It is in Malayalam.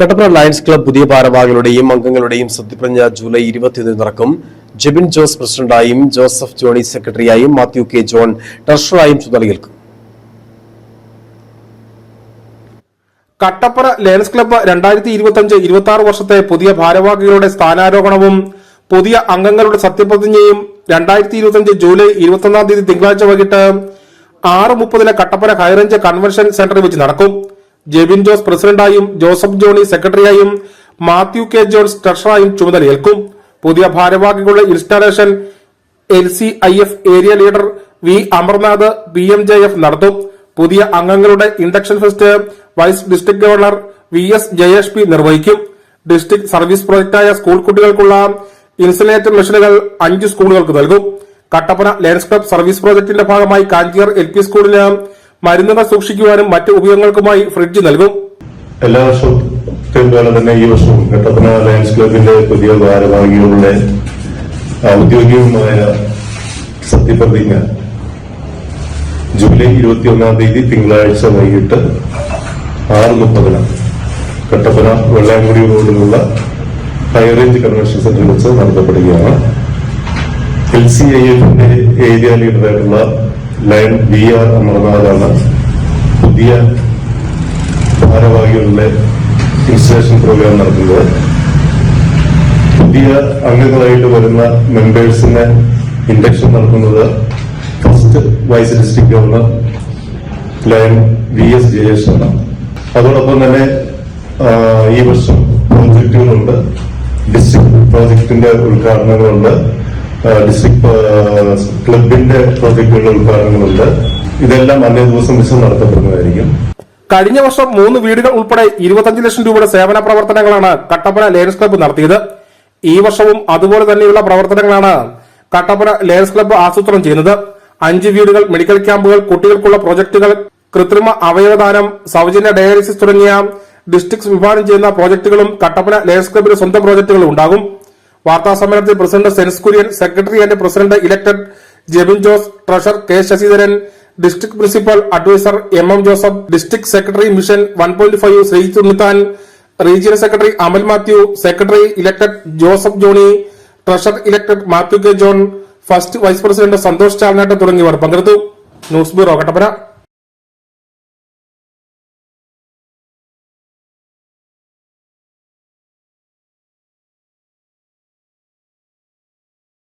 കട്ടപ്പന ലയൺസ് ക്ലബ് പുതിയ ഭാരവാഹികളുടെയും അംഗങ്ങളുടെയും സത്യപ്രജ്ഞ ജൂലൈ ഇരുപത്തിയൊന്നിന് നടക്കും. ജെബിൻ ജോസ് പ്രസിഡന്റായും ജോസഫ് ജോണി സെക്രട്ടറിയായും മാത്യു കെ ജോൺ ട്രഷറായും ചുമതലയേൽക്കും. കട്ടപ്പന ലയൺസ് ക്ലബ്ബ് രണ്ടായിരത്തി ഇരുപത്തി അഞ്ച് ഇരുപത്തി ആറ് വർഷത്തെ പുതിയ ഭാരവാഹികളുടെ സ്ഥാനാരോഹണവും പുതിയ അംഗങ്ങളുടെ സത്യപ്രതിജ്ഞയും രണ്ടായിരത്തി ഇരുപത്തി അഞ്ച് ജൂലൈ ഇരുപത്തൊന്നാം തീയതി തിങ്കളാഴ്ച വൈകിട്ട് ആറ് മുപ്പതിലെ കട്ടപ്പന ഹൈറേഞ്ച് കൺവെൻഷൻ സെന്ററിൽ വെച്ച് നടക്കും. ജെബിൻ ജോസ് പ്രസിഡന്റായും ജോസഫ് ജോണി സെക്രട്ടറിയായും മാത്യു കെ ജോൺസ് ട്രഷറായും ചുമതലയേൽക്കും. പുതിയ ഭാരവാഹികളുടെ installation L C I F area leader V Amarnath P M J F നടത്തും. പുതിയ അംഗങ്ങളുടെ induction fest vice district governor V S Jayesh P നിർവഹിക്കും. ഡിസ്ട്രിക്ട് സർവീസ് പ്രോജക്റ്റായ സ്കൂൾ കുട്ടികൾക്കുള്ള ഇൻസുലേറ്റർ മെഷീനുകൾ അഞ്ച് സ്കൂളുകൾക്ക് നൽകും. കട്ടപ്പന ലാൻഡ്സ്കേപ്പ് ക്ലബ് സർവീസ് പ്രോജക്ടിന്റെ ഭാഗമായി കാഞ്ചിയർ എൽ പി സ്കൂളിന് മരുന്നുകൾ സൂക്ഷിക്കുവാനും മറ്റ് ഉപയോഗങ്ങൾക്കുമായി ഫ്രിഡ്ജ് നൽകും. എല്ലാ വർഷവും പോലെ തന്നെ ഈ വർഷവും കട്ടപ്പന ലയൺസ് ക്ലബിന്റെ പുതിയ ഭാരവാഹികളുടെ ഔദ്യോഗികമായ സത്യപ്രതിജ്ഞ ജൂലൈ ഇരുപത്തി ഒന്നാം തീയതി തിങ്കളാഴ്ച വൈകിട്ട് ആറ് മുപ്പതിന് കട്ടപ്പന വെള്ളാങ്കുടി റോഡിലുള്ള ഹൈറേഞ്ച് കൺവെൻഷൻ സെന്ററിൽ വെച്ച് നടത്തപ്പെടുകയാണ്. എൽ സി ഐ എഫിന്റെ ഏരിയ ലീഡറായിട്ടുള്ള ലയൺ വി ആർ അമർനാഥാണ് പുതിയ ഭാരവാഹികളുടെ ഇൻസ്റ്റലേഷൻ പ്രോഗ്രാം നടത്തുന്നത്. പുതിയ അംഗങ്ങളായിട്ട് വരുന്ന മെമ്പേഴ്സിന് ഇൻഡക്ഷൻ നടത്തുന്നത് first vice district governor lion V S ആണ്. അതോടൊപ്പം തന്നെ ഈ വർഷം പ്രോജക്റ്റുകളുണ്ട് ഡിസ്ട്രിക്ട് പ്രോജക്ടിന്റെ ഉദ്ഘാടനങ്ങളുണ്ട്. ഡിസ്ട്രിക്ട് ക്ലബിന്റെ പ്രോജക്റ്റുകളുടെ ഉദ്ഘാടനങ്ങളുണ്ട്. ഇതെല്ലാം അന്നേ ദിവസം വെച്ച് നടത്തപ്പെടുന്നതായിരിക്കും. കഴിഞ്ഞ വർഷം മൂന്ന് വീടുകൾ ഉൾപ്പെടെ ഇരുപത്തഞ്ച് ലക്ഷം രൂപയുടെ സേവന പ്രവർത്തനങ്ങളാണ് കട്ടപ്പന ലയൻസ് ക്ലബ്ബ് നടത്തിയത്. ഈ വർഷവും അതുപോലെ തന്നെയുള്ള പ്രവർത്തനങ്ങളാണ് കട്ടപ്പന ലയൻസ് ക്ലബ്ബ് ആസൂത്രണം ചെയ്യുന്നത്. അഞ്ച് വീടുകൾ മെഡിക്കൽ ക്യാമ്പുകൾ കുട്ടികൾക്കുള്ള പ്രോജക്ടുകൾ കൃത്രിമ അവയവദാനം സൗജന്യ ഡയാലിസിസ് തുടങ്ങിയ ഡിസ്ട്രിക്ട്സ് വിഭാവനം ചെയ്യുന്ന പ്രോജക്ടുകളും കട്ടപ്പന ലയൻസ് ക്ലബ്ബിന്റെ സ്വന്തം പ്രോജക്ടുകളും ഉണ്ടാകും. വാർത്താ സമ്മേളനത്തിൽ president Sens Kurian secretary and president elected Jebin Jose treasurer K Sasidharan district principal adviser M M Joseph district secretary mission one point five Sree Unnithan regional secretary Amal Mathew secretary elected Joseph Johny treasurer elected Mathew K John first vice president Santhosh Chalanattu തുടങ്ങിയവർ പങ്കെടുത്തു. News bureau Kattappana.